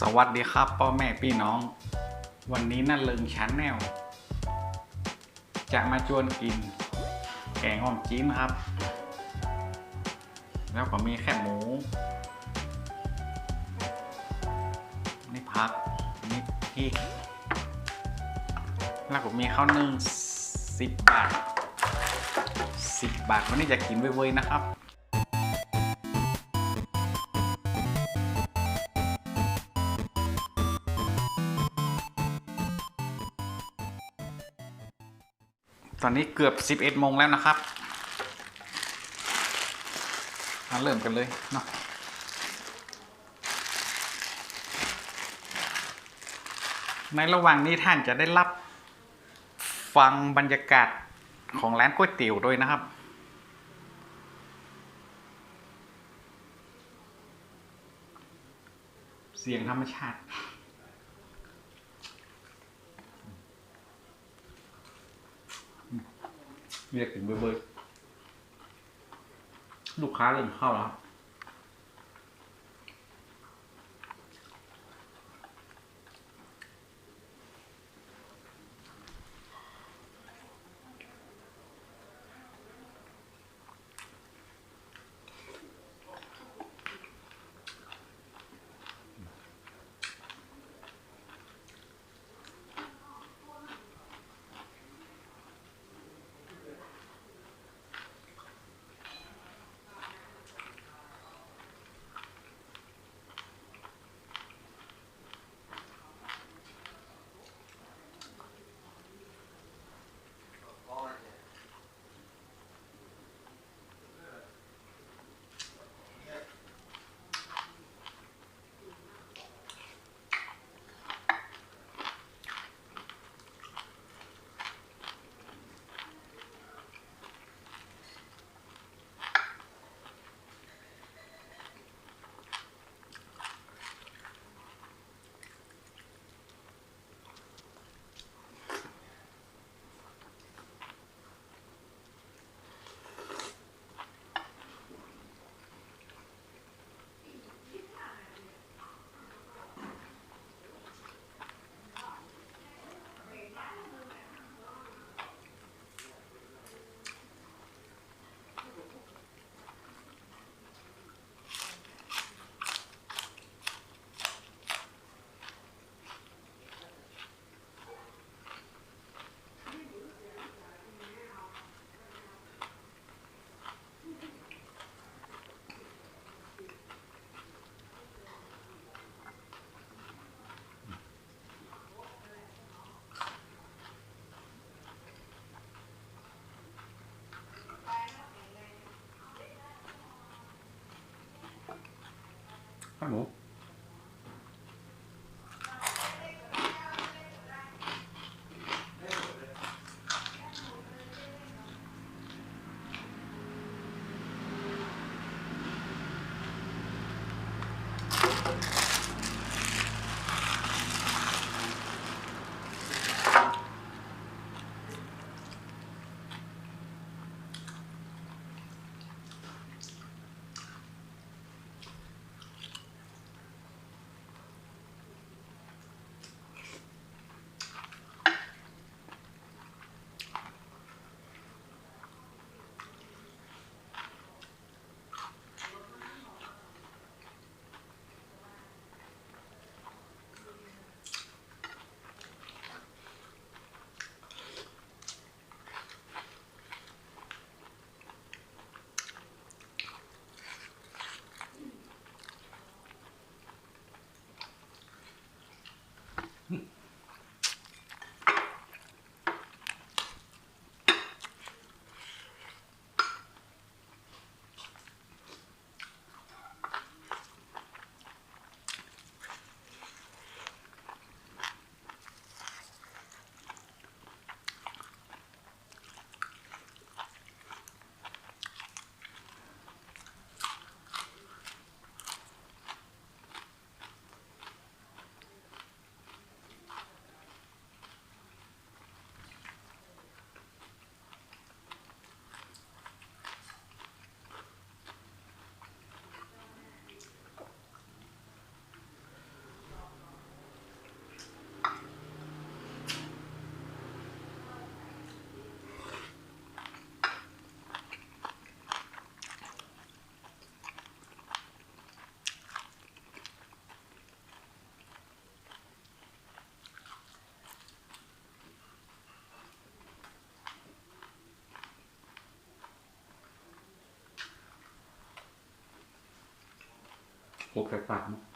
สวัสดีครับพ่อแม่พี่น้อง วันนี้น่าเลิงชั้นแนว จะมาชวนกิน แกงอ่อมจีนครับ แล้วก็มีแค่หมู นี่พักนี่พริกแล้วก็มีข้าวนึ่งสิบบาทสิบบาทวันนี้จะกินเว้ยๆนะครับ อนนี้เกือบ11โมงแล้วนะครับมาเริ่มกันเลยเนาะในระหว่างนี้ท่านจะได้รับฟังบรรยากาศของร้านก๋วยเตี๋ยวด้วยนะครับ เสียงธรรมชาติ เรียกถึงเบอร์เบอร์ลูกค้าเริ่มเข้าแล้วครับ ข้า หกใส่ปากมั้งสุดท้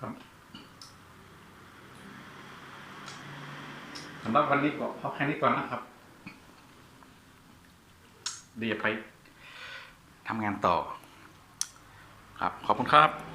ครับสำหรับวันนี้ก็พอแค่นี้ก่อนนะครับ เดี๋ยวไปทำงานต่อ ครับ ขอบคุณครับ